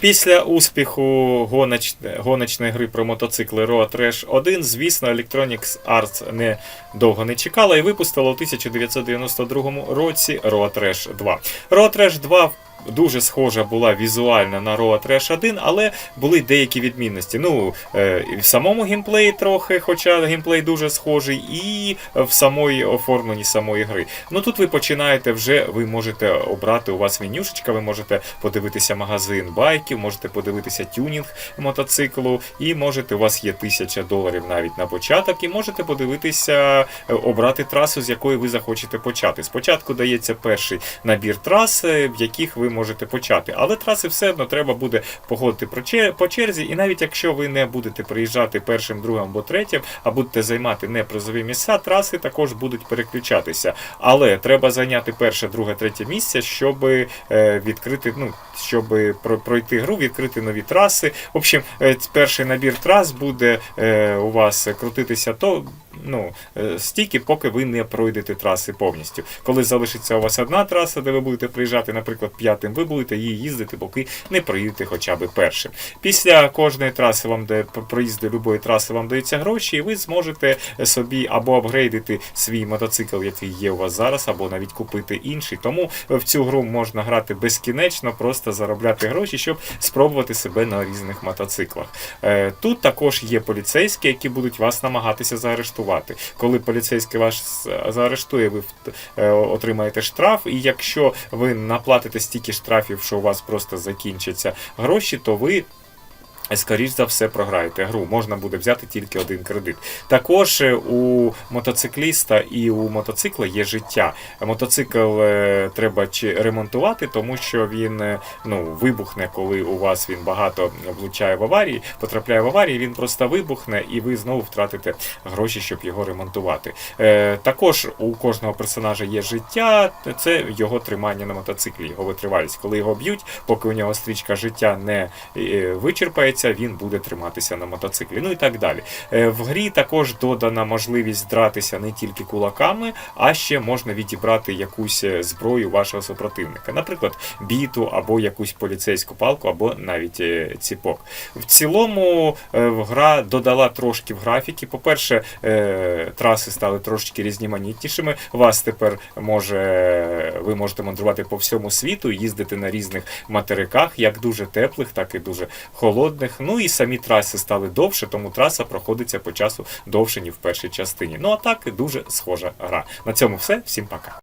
Після успіху гоноч... гоночної гри про мотоцикли Road Rash 1, звісно, Electronics Arts не довго не чекала і випустила у 1992 році Road Rash 2. Road Rash 2 Дуже схожа була візуально на Road Rash 1, але були деякі відмінності. Ну, е, в самому геймплеї трохи, хоча геймплей дуже схожий, і в самої оформленні самої гри. Ну тут ви починаєте вже, ви можете обрати у вас менюшечка, ви можете подивитися магазин байків, можете подивитися тюнінг мотоциклу, і можете, у вас є тисяча доларів навіть на початок, і можете подивитися, е, обрати трасу, з якої ви захочете почати. Спочатку дається перший набір трас, е, в яких ви можете почати. Але траси все одно треба буде чер- по черзі, і навіть якщо ви не будете приїжджати першим, другим або третім, а будете займати непризові місця, траси також будуть переключатися. Але треба зайняти перше, друге, третє місце, щоб е, відкрити, ну, щоб пройти гру, відкрити нові траси. В общем, е, перший набір трас буде е, у вас крутитися то. Ну, е, стільки, поки ви не пройдете траси повністю. Коли залишиться у вас одна траса, де ви будете приїжджати, наприклад, п'ятим, ви будете її їздити, поки не приїдете хоча б першим. Після кожної траси вам де проїзду любої траси вам даються гроші, і ви зможете собі або апгрейдити свій мотоцикл, який є у вас зараз, або навіть купити інший. Тому в цю гру можна грати безкінечно, просто заробляти гроші, щоб спробувати себе на різних мотоциклах. Е, Тут також є поліцейські, які будуть вас намагатися заарештувати. Коли поліцейський вас заарештує, ви е, отримаєте штраф, і якщо ви наплатите стільки штрафів, що у вас просто закінчаться гроші, то ви. Скоріш за все програєте гру, можна буде взяти тільки один кредит. Також е, у мотоцикліста і у мотоцикла є життя. Мотоцикл е, треба ремонтувати, тому що він е, ну, вибухне, коли у вас він багато влучає в аварії, потрапляє в аварії, він просто вибухне, і ви знову втратите гроші, щоб його ремонтувати. Також у кожного персонажа є життя, це його тримання на мотоциклі, його витривалість. Коли його б'ють, поки у нього стрічка життя не е, вичерпається, він буде триматися на мотоциклі. Ну і так далі. Е, В грі також додана можливість дратися не тільки кулаками, а ще можна відібрати якусь е, зброю вашого супротивника, наприклад, біту або якусь поліцейську палку, або навіть е, ціпок. В цілому гра додала трошки в графіки. По-перше, траси стали трошки різноманітнішими. Вас тепер може ви можете мандрувати по всьому світу, їздити на різних материках, як дуже теплих, так і дуже холодних. Ну і самі траси стали довше, тому траса проходиться по часу довше, ніж в першій частині. Ну а так дуже схожа гра. На цьому все. Всім пока.